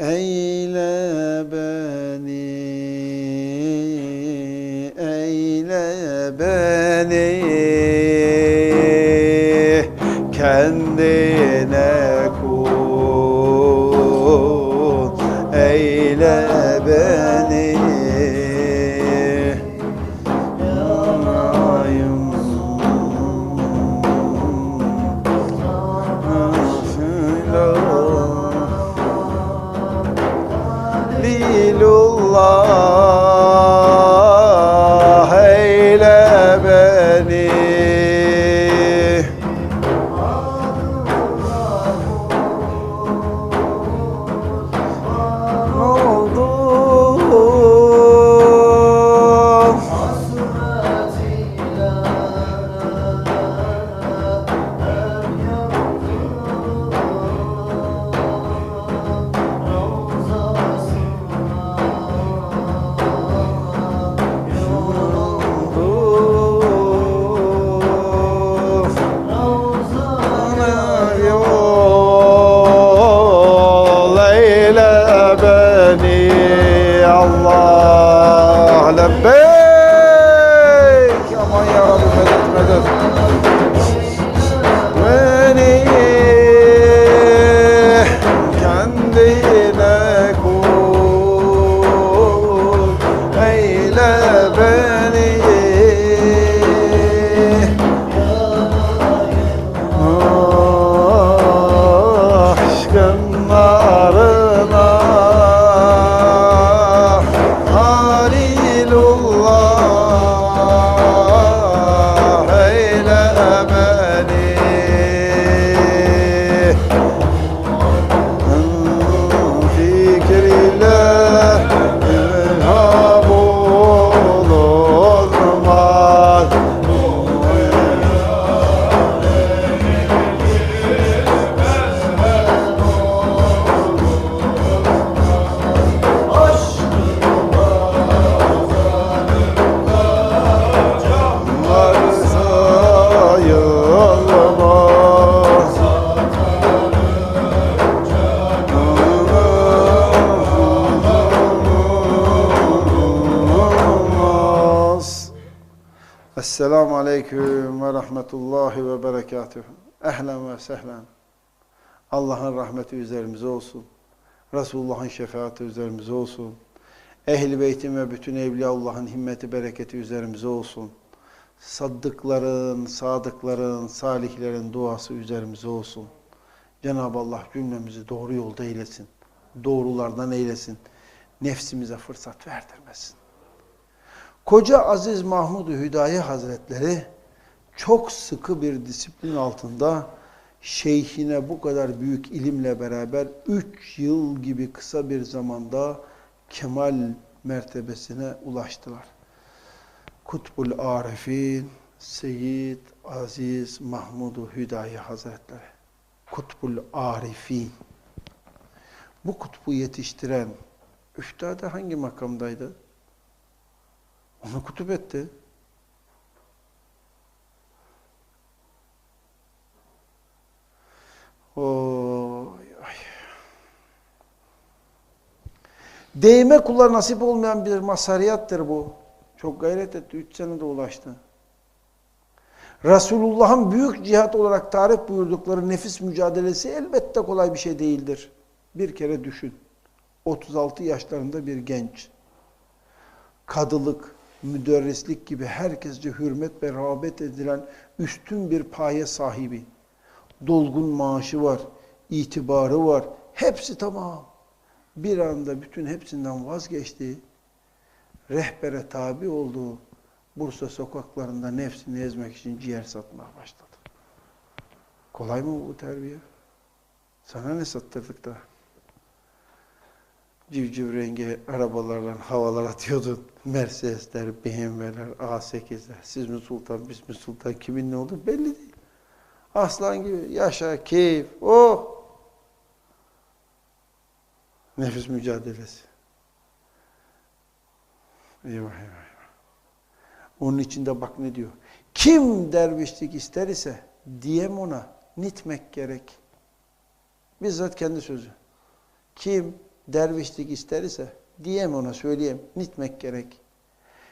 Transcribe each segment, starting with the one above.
Eyle beni, eyle beni. Kendine kul, eyle beni eyle beni Esselamu Aleyküm ve Rahmetullahi ve Berekatühü. Ehlen ve sehlen. Allah'ın rahmeti üzerimize olsun. Resulullah'ın şefaati üzerimize olsun. Ehl-i Beyt'in ve bütün Evliyaullah'ın himmeti, bereketi üzerimize olsun. Saddıkların, sadıkların, salihlerin duası üzerimize olsun. Cenab-ı Allah cümlemizi doğru yolda eylesin. Doğrulardan eylesin. Nefsimize fırsat verdirmesin. Koca Aziz Mahmud Hüdayi Hazretleri çok sıkı bir disiplin altında şeyhine bu kadar büyük ilimle beraber 3 yıl gibi kısa bir zamanda kemal mertebesine ulaştılar. Kutbul Arifin Seyyid Aziz Mahmud Hüdayi Hazretleri. Kutbul Arifin. Bu kutbu yetiştiren üftade hangi makamdaydı? Onu kutup etti. Oy, ay. Değme kula nasip olmayan bir masariyattır bu. Çok gayret etti. Üç senede ulaştı. Resulullah'ın büyük cihat olarak tarif buyurdukları nefis mücadelesi elbette kolay bir şey değildir. Bir kere düşün. 36 yaşlarında bir genç. Kadılık, müderrislik gibi herkesce hürmet ve rağbet edilen üstün bir paye sahibi. Dolgun maaşı var, itibarı var. Hepsi tamam. Bir anda bütün hepsinden vazgeçti. Rehbere tabi olduğu Bursa sokaklarında nefsini ezmek için ciğer satmaya başladı. Kolay mı bu terbiye? Sana ne sattırdık da? Civciv rengi arabalarla havalar atıyordun. Mercedesler, BMW'ler, A8'ler. Siz mi sultan, biz mi sultan, kimin ne oldu belli değil. Aslan gibi yaşa, keyif, oh! Nefis mücadelesi. Eyvah eyvah eyvah. Onun içinde bak ne diyor. Kim dervişlik ister ise diyem ona nitmek gerek. Bizzat kendi sözü. Kim dervişlik ister ise diyem ona söyleyeyim nitmek gerek.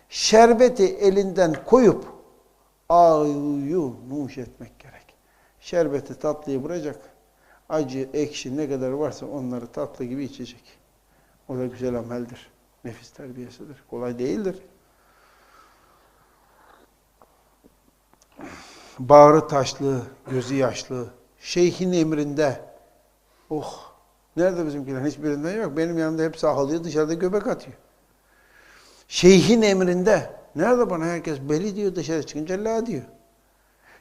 Şerbeti elinden koyup ağıyı nuş etmek gerek. Şerbeti tatlıyı bırakacak. Acı, ekşi ne kadar varsa onları tatlı gibi içecek. O da güzel ameldir. Nefis terbiyesidir. Kolay değildir. Bağrı taşlı, gözü yaşlı, şeyhin emrinde. Oh! Nerede bizimkiler? Hiçbirinden yok. Benim yanımda hepsi ağlıyor, dışarıda göbek atıyor. Şeyhin emrinde. Nerede bana herkes beli diyor, dışarı çıkınca la diyor.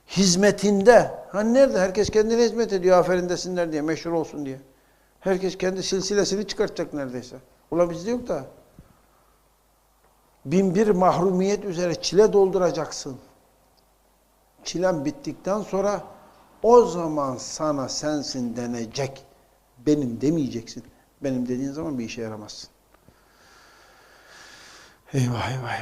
Hizmetinde. Hani nerede? Herkes kendine hizmet ediyor, aferin desinler diye, meşhur olsun diye. Herkes kendi silsilesini çıkartacak neredeyse. Ulan bizde yok da. Bin bir mahrumiyet üzere çile dolduracaksın. Çilen bittikten sonra o zaman sana sensin denecek. Benim demeyeceksin. Benim dediğin zaman bir işe yaramazsın. Eyvah eyvah.